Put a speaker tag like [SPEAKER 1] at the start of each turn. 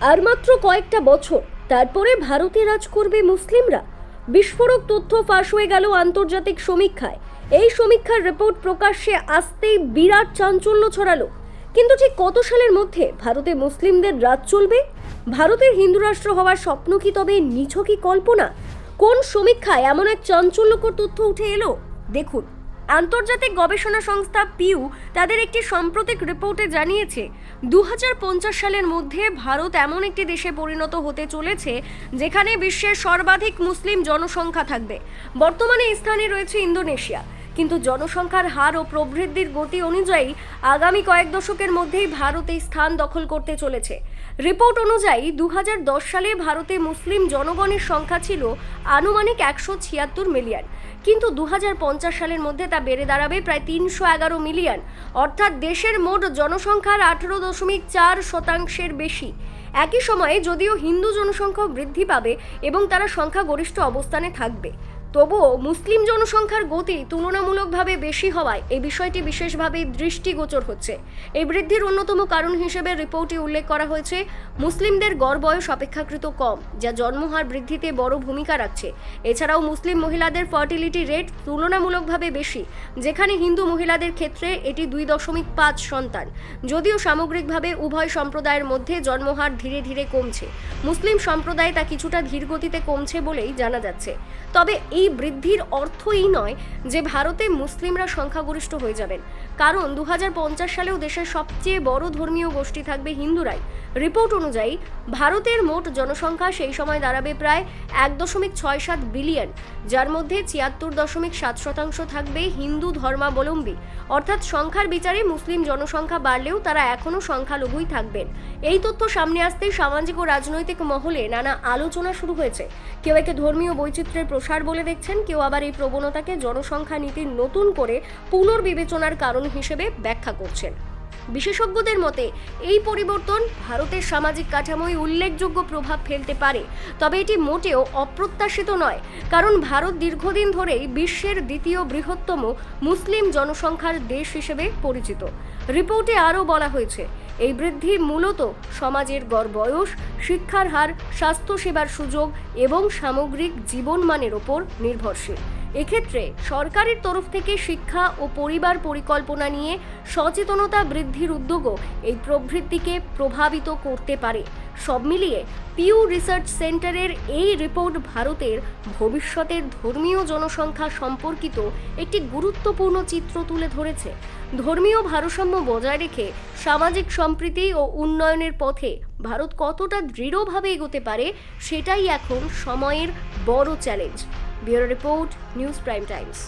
[SPEAKER 1] আর মাত্র কয়েকটা বছর। তারপরে ভারতে রাজ করবে মুসলিমরা। বিস্ফোরক তথ্য ফাঁস হয়ে গেল আন্তর্জাতিক সমীক্ষায়। এই সমীক্ষার রিপোর্ট প্রকাশ্যে আসতেই বিরাট চাঞ্চল্য ছড়ালো। কিন্তু ঠিক কত সালের মধ্যে ভারতে মুসলিমদের রাজ চলবে? ভারতের হিন্দু রাষ্ট্র হওয়ার স্বপ্ন কি তবে নিছকই কল্পনা? কোন সমীক্ষায় এমন এক চাঞ্চল্যকর তথ্য উঠে এলো? দেখুন। আন্তর্জাতিক গবেষণা সংস্থা পিউ তাদের একটি সাম্প্রতিক রিপোর্টে জানিয়েছে দু হাজার পঞ্চাশ সালের মধ্যে ভারত এমন একটি দেশে পরিণত হতে চলেছে যেখানে বিশ্বের সর্বাধিক মুসলিম জনসংখ্যা থাকবে। বর্তমানে স্থানে রয়েছে ইন্দোনেশিয়া। কিন্তু জনসংখ্যার হার ও প্রবৃদ্ধির গতি অনুযায়ী আগামী কয়েক দশকের মধ্যেই ভারত এই স্থান দখল করতে চলেছে। রিপোর্ট অনুযায়ী দু হাজার দশ সালে ভারতে মুসলিম জনগণের সংখ্যা ছিল আনুমানিক একশো ছিয়াত্তর মিলিয়ন। কিন্তু দু হাজার পঞ্চাশ সালের মধ্যে তা বেড়ে দাঁড়াবে প্রায় তিনশো এগারো মিলিয়ন। অর্থাৎ দেশের মোট জনসংখ্যার আঠেরো দশমিক চার শতাংশের বেশি। একই সময়ে যদিও হিন্দু জনসংখ্যাও বৃদ্ধি পাবে এবং তারা সংখ্যাগরিষ্ঠ অবস্থানে থাকবে। তবুও মুসলিম জনসংখ্যার গতি তুলনামূলকভাবে বেশি হওয়ায় এই বিষয়টি বিশেষভাবে দৃষ্টিগোচর হচ্ছে। এই বৃদ্ধির অন্যতম কারণ হিসেবে রিপোর্টে উল্লেখ করা হয়েছে, মুসলিমদের গড় বয়স অপেক্ষাকৃত কম, যা জন্মহার বৃদ্ধিতে বড় ভূমিকা রাখছে। এছাড়াও মুসলিম মহিলাদের ফার্টিলিটি রেট তুলনামূলকভাবে বেশি, যেখানে হিন্দু মহিলাদের ক্ষেত্রে এটি দুই দশমিক পাঁচ সন্তান। যদিও সামগ্রিকভাবে উভয় সম্প্রদায়ের মধ্যে জন্মহার ধীরে ধীরে কমছে। মুসলিম সম্প্রদায় তা কিছুটা ধীরগতিতে কমছে বলেই জানা যাচ্ছে। তবে এই বৃদ্ধির অর্থ এই নয় যে ভারতে মুসলিমরা সংখ্যাগরিষ্ঠ হয়ে যাবেন। কারণ দু হাজার পঞ্চাশ সালেও দেশের সবচেয়ে বড় ধর্মীয় গোষ্ঠী থাকবে হিন্দুরাই। রিপোর্ট অনুযায়ী, ভারতের মোট জনসংখ্যা সেই সময় দাঁড়াবে প্রায় এক দশমিক ছয় সাত বিলিয়ন, যার মধ্যে ছিয়াত্তর দশমিক সাত শতাংশ থাকবে হিন্দু ধর্মাবলম্বী। অর্থাৎ সংখ্যার বিচারে মুসলিম জনসংখ্যা বাড়লেও তারা এখনও সংখ্যালঘুই থাকবেন। এই তথ্য সামনে আসতেই সামাজিক ও রাজনৈতিক মহলে নানা আলোচনা শুরু হয়েছে। কেউ একে ধর্মীয় বৈচিত্র্যের প্রসার বলে দেখছেন, কেউ আবার এই প্রবণতাকে জনসংখ্যা নীতির নতুন করে পুনর্বিবেচনার কারণ হিসেবে ব্যাখ্যা করছেন। বিশেষজ্ঞদের মতে, এই পরিবর্তন ভারতের সামাজিক কাঠামোয় উল্লেখযোগ্য প্রভাব ফেলতে পারে, তবে এটি মোটেও অপ্রত্যাশিত নয়, কারণ ভারত দীর্ঘদিন ধরেই বিশ্বের দ্বিতীয় বৃহত্তম মুসলিম জনসংখ্যার দেশ হিসেবে পরিচিত। রিপোর্টে আরও বলা হয়েছে এই বৃদ্ধি মূলত সমাজের গড় বয়স, শিক্ষার হার, স্বাস্থ্যসেবার সুযোগ এবং সামগ্রিক জীবনমানের ওপর নির্ভরশীল। এক্ষেত্রে সরকারের তরফ থেকে শিক্ষা ও পরিবার পরিকল্পনা নিয়ে সচেতনতা বৃদ্ধির উদ্যোগও এই প্রবৃত্তিকে প্রভাবিত করতে পারে। সব মিলিয়ে পিউ রিসার্চ সেন্টারের এই রিপোর্ট ভারতের ভবিষ্যতের ধর্মীয় জনসংখ্যা সম্পর্কিত একটি গুরুত্বপূর্ণ চিত্র তুলে ধরেছে। ধর্মীয় ভারসাম্য বজায় রেখে সামাজিক সম্প্রীতি ও উন্নয়নের পথে ভারত কতটা দৃঢ়ভাবে এগোতে পারে, সেটাই এখন সময়ের বড় challenge. Bureau report, news prime times.